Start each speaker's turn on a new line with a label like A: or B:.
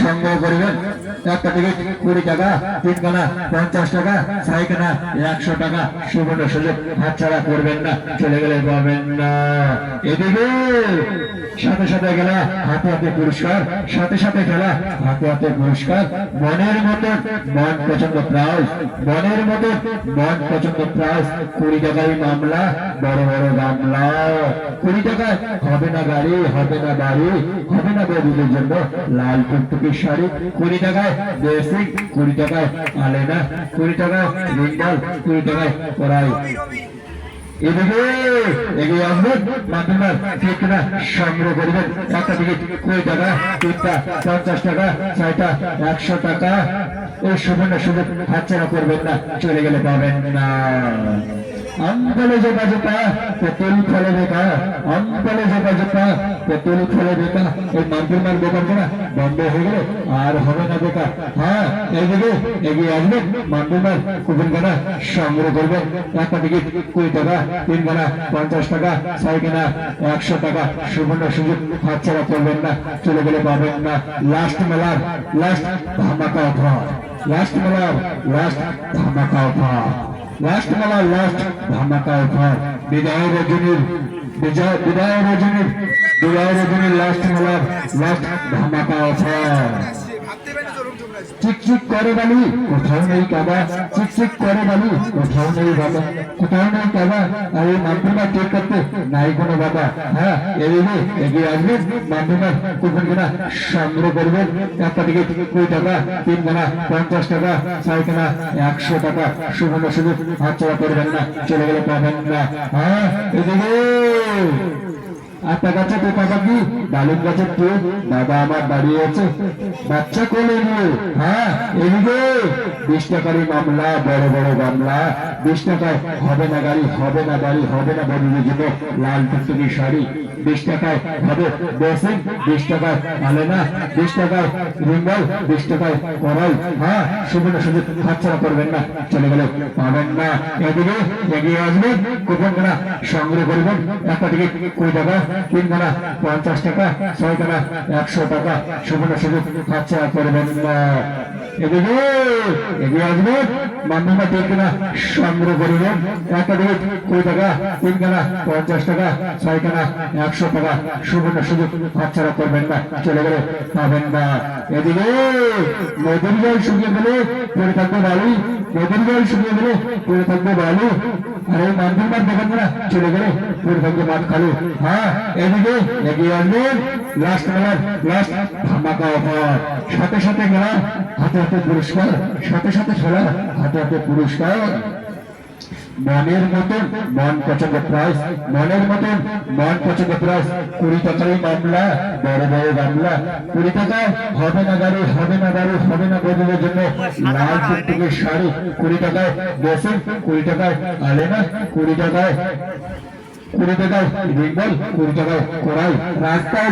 A: সংগ্রহ করিবেন। একটা টিকিট কুড়ি টাকা তিন পঞ্চাশ টাকা একশো টাকা। সুবর্ণ সুযোগ করবেন না, চলে গেলে পাবেন না। এদিকে সাথে সাথে গেলা হাতে হাতে পুরস্কার, সাথে সাথে খেলা হাতে হাতে পুরস্কার। মনের মতো মন পছন্দ প্রাইজ মনের মতো মন পছন্দ প্রাইজ কুড়ি টাকায় মামলা, বড় বড় মামলা কুড়ি টাকায় হবে না গাড়ি, হবে না বাড়ি, হবে না বৌদিদের জন্য লাল টুকটুকির শাড়ি, কুড়ি টাকায় বেসিক কুড়ি টাকায় আলেনা, কুড়ি টাকায় রিন্ডাল কুড়ি টাকায় কুড়ি টাকা, তিনটা, পঞ্চাশ টাকা, ছয়টা, একশো টাকা। এই সুবর্ণ সুযোগ হাতছাড়া করবেন না, চলে গেলে পাবেন না। অম্বলে জোপা জোপা পেট্রোল ফলে বেকা। অম্বলে জোপা জোপা পেট্রোল ফলে বেকা। এই মাধ্যমার দোকান কেনা বন্ধ হয়ে গেলে আর হবে না বেকা। হ্যাঁ এইদিকে এগিয়ে আসবেন মাধ্যমার কুপন কেনা সংগ্রহ করবেন একটা টিকিট কুড়ি টাকা তিন কেনা পঞ্চাশ টাকা ছয় কেনা একশো টাকা। সুবর্ণ সুযোগ হাতছাড়া করবেন না, চলে গেলে পাবেন না। লাস্ট মেলার, লাস্ট ধামাকা অফার। লাস্ট মেলার, লাস্ট ধামাকা অফার। লাস্ট মেলার লাস্ট ধামাকা অফার বিদায় রজনীর, বিজয়, বিদায় রজনীর বিদায় রজনীর লাস্ট মেলার লাস্ট ধামাকা অফার চিকচিক করে বালি কোথাও নেই কাবা চিকচিক করে বালি কোথাও নেই বাবা কোথাও নেই কাবা আর এই মাধ্যমা টেক করতে নাই কোনো বাবা হ্যাঁ এদিকে এগিয়ে আসবেন মাধ্যমা কুপন কেনা সংগ্রহ করবেন একটা থেকে কুড়ি টাকা তিন কেনা পঞ্চাশ টাকা ছয় কেনা একশো টাকা সুবর্ণ সুযোগ হাতছাড়া করবেন না চলে গেলে পাবেন না হ্যাঁ এদিকে আপনার কাছে তো টাকা কি ডালিম গাছের কে দাদা আমার দাঁড়িয়ে আছে। বাচ্চা কোলে নিয়ে হ্যাঁ এদিকে। বিশ টাকারই মামলা, বড় বড় মামলা বিশ টাকায় হবে না গাড়ি, হবে না গাড়ি হবে না বদলের জন্য লাল টুকটুকি শাড়ি। বিশ টাকায় হবে বেসিন, বিশ টাকায় আলে না বিশ টাকায় রিঙ্গল, বিশ টাকায় করাই হ্যাঁ সুবিধ সুযোগ হাতছাড়া করবেন না, চলে গেলে পাবেন না। এদিকে এগিয়ে আসবেন কুপন সংগ্রহ করবেন। একটা টিকিট কুড়ি টাকা তিন কেনা পঞ্চাশ টাকা ছয় কেনা একশো টাকা সুবিধ সুযোগ হাতছাড়া করবেন না। কুড়ি টাকা তিন কেনা পঞ্চাশ টাকা ছয় কেনা একশো টাকা, সুবর্ণ সুযোগ হাতছাড়া করবেন না, চলে গেলে পাবেন না। এদিকে নদীর জল শুকিয়ে গেলে পড়ে থাকবে বালু নদীর জল শুকিয়ে গেলে পড়ে থাকবে বালু। আর এই মাঠ দেখাবো না। চলে গেলে। পড়ে থাকবে মাঠ খালু। হ্যাঁ এদিকে এগিয়ে আসবেন। লাস্ট মেলার লাস্ট ধামাকা অফার সাথে সাথে গেলাম। হাতে হাতে পুরস্কার। সাথে সাথে খেলা হাতে হাতে পুরস্কার। মনের মতন, মন পছন্দ প্রাইস মনের মতন, মন পছন্দ প্রাইস কুড়ি টাকারই মামলা, বড় বড় মামলা কুড়ি টাকায় হবে না গাড়ি, হবে না গাড়ি, হবে না বদলের জন্য। লাল টুকটুকে শাড়ি, কুড়ি টাকায় বেসন, কুড়ি টাকায় আলেনা, কুড়ি টাকায় কুড়ি টাকায় রিঙ্গল, কুড়ি টাকায় কড়াই। রাস্তায়